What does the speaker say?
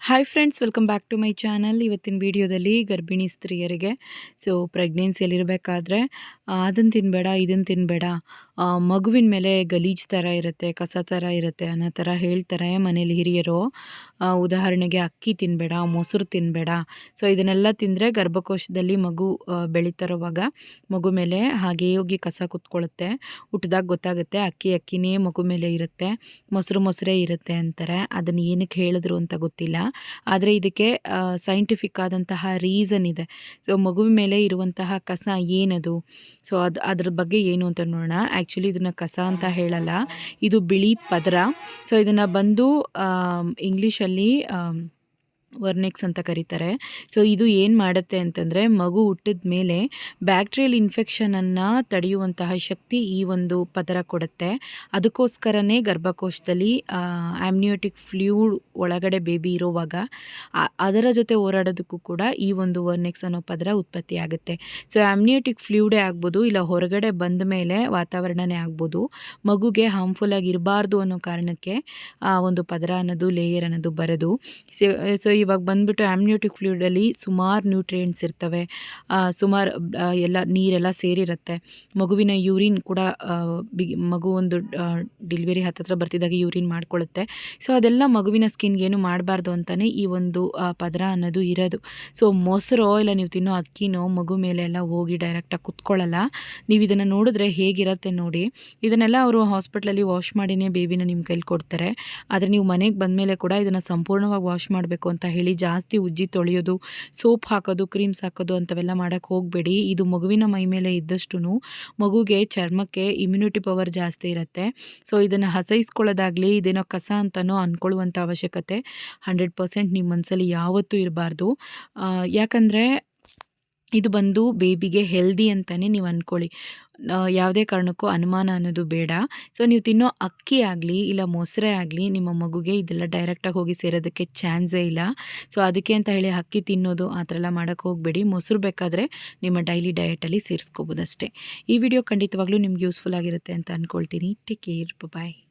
Hi friends welcome back to my channel ಇವತ್ತಿನ ವಿಡಿಯೋದಲ್ಲಿ ಗರ್ಭಿಣಿ ಸ್ತ್ರೀಯರಿಗೆ ಸೊ ಪ್ರೆಗ್ನೆನ್ಸಿಯಲ್ಲಿರಬೇಕಾದ್ರೆ ಅದನ್ನು ತಿನ್ನಬೇಡ ಇದನ್ನು ತಿನ್ನಬೇಡ ಮಗುವಿನ ಮೇಲೆ ಗಲೀಜು ಥರ ಇರುತ್ತೆ, ಕಸ ಥರ ಇರುತ್ತೆ ಅನ್ನೋ ಥರ ಹೇಳ್ತಾರೆ ಮನೇಲಿ ಹಿರಿಯರು. ಉದಾಹರಣೆಗೆ ಅಕ್ಕಿ ತಿನ್ನಬೇಡ ಮೊಸರು ತಿನ್ನಬೇಡ ಸೊ ಇದನ್ನೆಲ್ಲ ತಿಂದರೆ ಗರ್ಭಕೋಶದಲ್ಲಿ ಮಗು ಬೆಳೀತಾರೋವಾಗ ಮಗು ಮೇಲೆ ಹಾಗೇ ಹೋಗಿ ಕಸ ಕುತ್ಕೊಳ್ಳುತ್ತೆ ಹುಟ್ಟಿದಾಗ ಗೊತ್ತಾಗುತ್ತೆ ಅಕ್ಕಿ ಅಕ್ಕಿನೇ ಮಗು ಮೇಲೆ ಇರುತ್ತೆ, ಮೊಸರು ಮೊಸರೇ ಇರುತ್ತೆ ಅಂತಾರೆ. ಅದನ್ನು ಏನಕ್ಕೆ ಹೇಳಿದ್ರು ಅಂತ ಗೊತ್ತಿಲ್ಲ. ಆದರೆ ಇದಕ್ಕೆ ಸೈಂಟಿಫಿಕ್ ಆದಂತಹ ರೀಸನ್ ಇದೆ. ಸೊ ಮಗುವಿನ ಮೇಲೆ ಇರುವಂತಹ ಕಸ ಏನದು? ಸೊ ಅದು, ಅದ್ರ ಬಗ್ಗೆ ಏನು ಅಂತ ನೋಡೋಣ. ಆ್ಯಕ್ಚುಲಿ ಇದನ್ನು ಕಸ ಅಂತ ಹೇಳಲ್ಲ. ಇದು ಬಿಳಿ ಪದರ. ಸೊ ಇದನ್ನು ಬಂದು ಇಂಗ್ಲೀಷಲ್ಲಿ ವರ್ನೆಕ್ಸ್ ಅಂತ ಕರೀತಾರೆ. ಸೊ ಇದು ಏನು ಮಾಡುತ್ತೆ ಅಂತಂದರೆ, ಮಗು ಹುಟ್ಟಿದ ಮೇಲೆ ಬ್ಯಾಕ್ಟೀರಿಯಲ್ ಇನ್ಫೆಕ್ಷನನ್ನು ತಡೆಯುವಂತಹ ಶಕ್ತಿ ಈ ಒಂದು ಪದರ ಕೊಡುತ್ತೆ. ಅದಕ್ಕೋಸ್ಕರನೇ ಗರ್ಭಕೋಶದಲ್ಲಿ ಆಮ್ನಿಯೋಟಿಕ್ ಫ್ಲೂಡ್ ಒಳಗಡೆ ಬೇಬಿ ಇರುವಾಗ ಅದರ ಜೊತೆ ಹೋರಾಡೋದಕ್ಕೂ ಕೂಡ ಈ ಒಂದು ವರ್ನೆಕ್ಸ್ ಅನ್ನೋ ಪದರ ಉತ್ಪತ್ತಿ ಆಗುತ್ತೆ. ಸೊ ಆಮ್ನಿಯೋಟಿಕ್ ಫ್ಲೂಡೇ ಆಗ್ಬೋದು, ಇಲ್ಲ ಹೊರಗಡೆ ಬಂದ ಮೇಲೆ ವಾತಾವರಣನೇ ಆಗ್ಬೋದು, ಮಗುಗೆ ಹಾರ್ಮ್ಫುಲ್ ಆಗಿರಬಾರ್ದು ಅನ್ನೋ ಕಾರಣಕ್ಕೆ ಆ ಒಂದು ಪದರ ಅನ್ನೋದು ಲೇಯರ್ ಅನ್ನೋದು ಬರೋದು. ಸೊ ಇವಾಗ ಬಂದ್ಬಿಟ್ಟು ಆಮ್ನಿಯೋಟಿಕ್ ಫ್ಲೂಯಿಡಲ್ಲಿ ಸುಮಾರು ನ್ಯೂಟ್ರಿಯೆಂಟ್ಸ್ ಇರ್ತವೆ. ಸುಮಾರು ಎಲ್ಲ ನೀರೆಲ್ಲ ಸೇರಿರುತ್ತೆ. ಮಗುವಿನ ಯೂರಿನ್ ಕೂಡ ಬಿಗಿ ಮಗು ಒಂದು ಡಿಲಿವರಿ ಹತ್ತತ್ರ ಬರ್ತಿದ್ದಾಗ ಯೂರಿನ್ ಮಾಡ್ಕೊಳ್ಳುತ್ತೆ ಸೊ ಅದೆಲ್ಲ ಮಗುವಿನ ಸ್ಕಿನ್ಗೆ ಏನು ಮಾಡಬಾರ್ದು ಅಂತಲೇ ಈ ಒಂದು ಪದರ ಅನ್ನೋದು ಇರೋದು. ಸೊ ಮೊಸರೋ ಇಲ್ಲ ನೀವು ತಿನ್ನೋ ಅಕ್ಕಿನೋ ಮಗು ಮೇಲೆ ಎಲ್ಲ ಹೋಗಿ ಡೈರೆಕ್ಟಾಗಿ ಕುತ್ಕೊಳ್ಳಲ್ಲ ನೀವು ಇದನ್ನು ನೋಡಿದ್ರೆ ಹೇಗಿರುತ್ತೆ ನೋಡಿ. ಇದನ್ನೆಲ್ಲ ಅವರು ಹಾಸ್ಪಿಟ್ಲಲ್ಲಿ ವಾಶ್ ಮಾಡಿನೇ ಬೇಬಿನ ನಿಮ್ಮ ಕೈಲಿ ಕೊಡ್ತಾರೆ. ಆದರೆ ನೀವು ಮನೆಗೆ ಬಂದಮೇಲೆ ಕೂಡ ಇದನ್ನು ಸಂಪೂರ್ಣವಾಗಿ ವಾಶ್ ಮಾಡಬೇಕು ಅಂತ ಹೇಳಿ ಜಾಸ್ತಿ ಉಜ್ಜಿ ತೊಳೆಯೋದು, ಸೋಪ್ ಹಾಕೋದು ಕ್ರೀಮ್ಸ್ ಹಾಕೋದು ಅಂಥವೆಲ್ಲ ಮಾಡೋಕ್ಕೆ ಹೋಗಬೇಡಿ. ಇದು ಮಗುವಿನ ಮೈ ಮೇಲೆ ಇದ್ದಷ್ಟು ಮಗುಗೆ ಚರ್ಮಕ್ಕೆ ಇಮ್ಯುನಿಟಿ ಪವರ್ ಜಾಸ್ತಿ ಇರುತ್ತೆ. ಸೊ ಇದನ್ನು ಹಸೈಸ್ಕೊಳ್ಳೋದಾಗಲಿ, ಇದೇನೋ ಕಸ ಅಂತನೋ ಅಂದ್ಕೊಳ್ಳುವಂಥ ಅವಶ್ಯಕತೆ ಹಂಡ್ರೆಡ್ ಪರ್ಸೆಂಟ್ ನಿಮ್ಮ ಮನಸ್ಸಲ್ಲಿ ಯಾವತ್ತೂ ಇರಬಾರ್ದು. ಯಾಕಂದರೆ ಇದು ಬಂದು ಬೇಬಿಗೆ ಹೆಲ್ದಿ ಅಂತಲೇ ನೀವು ಅಂದ್ಕೊಳ್ಳಿ ಯಾವುದೇ ಕಾರಣಕ್ಕೂ ಅನುಮಾನ ಅನ್ನೋದು ಬೇಡ. ಸೊ ನೀವು ತಿನ್ನೋ ಅಕ್ಕಿ ಆಗಲಿ, ಇಲ್ಲ ಮೊಸರೇ ಆಗಲಿ, ನಿಮ್ಮ ಮಗುಗೆ ಇದೆಲ್ಲ ಡೈರೆಕ್ಟಾಗಿ ಹೋಗಿ ಸೇರೋದಕ್ಕೆ ಚಾನ್ಸೇ ಇಲ್ಲ. ಸೊ ಅದಕ್ಕೆ ಅಂತ ಹೇಳಿ ಅಕ್ಕಿ ತಿನ್ನೋದು ಆ ಥರ ಎಲ್ಲ ಮಾಡೋಕ್ಕೆ ಹೋಗಬೇಡಿ. ಮೊಸರು ಬೇಕಾದರೆ ನಿಮ್ಮ ಡೈಲಿ ಡಯಟಲ್ಲಿ ಸೇರಿಸ್ಕೋಬೋದು ಅಷ್ಟೇ ಈ ವಿಡಿಯೋ ಖಂಡಿತವಾಗ್ಲೂ ನಿಮ್ಗೆ ಯೂಸ್ಫುಲ್ ಆಗಿರುತ್ತೆ ಅಂತ ಅಂದ್ಕೊಳ್ತೀನಿ ಟೇಕ್ ಕೇರ್ ಬಾಯ್